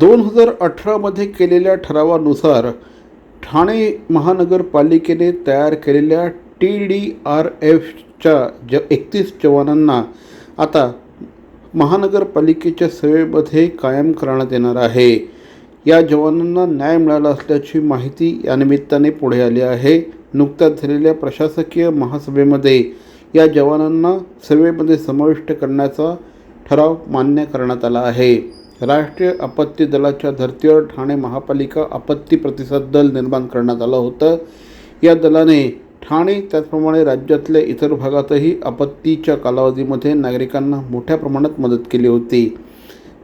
दोन हजार अठरामध्ये केलेल्या ठरावानुसार ठाणे महानगरपालिकेने तयार केलेल्या टी डी आर एफच्या ज एकतीस जवानांना आता महानगरपालिकेच्या सेवेमध्ये कायम करण्यात येणार आहे. या जवानांना न्याय मिळाला असल्याची माहिती या निमित्ताने पुढे आली आहे. नुकत्याच झालेल्या प्रशासकीय महासभेमध्ये या जवानांना सेवेमध्ये समाविष्ट करण्याचा ठराव मान्य करण्यात आला आहे. राष्ट्रीय आपत्ती दलाच्या धर्तीवर ठाणे महापालिका आपत्ती प्रतिसाद दल निर्माण करण्यात आलं होतं. या दलाने ठाणे त्याचप्रमाणे राज्यातल्या इतर भागातही आपत्तीच्या कालावधीमध्ये नागरिकांना मोठ्या प्रमाणात मदत केली होती.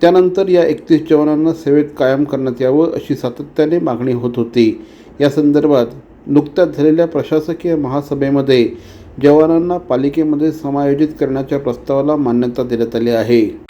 त्यानंतर या एकतीस जवानांना सेवेत कायम करण्यात यावं अशी सातत्याने मागणी होत होती. या संदर्भात नुकत्याच झालेल्या प्रशासकीय महासभेमध्ये जवानांना पालिकेमध्ये समायोजित करण्याच्या प्रस्तावाला मान्यता देण्यात आली आहे.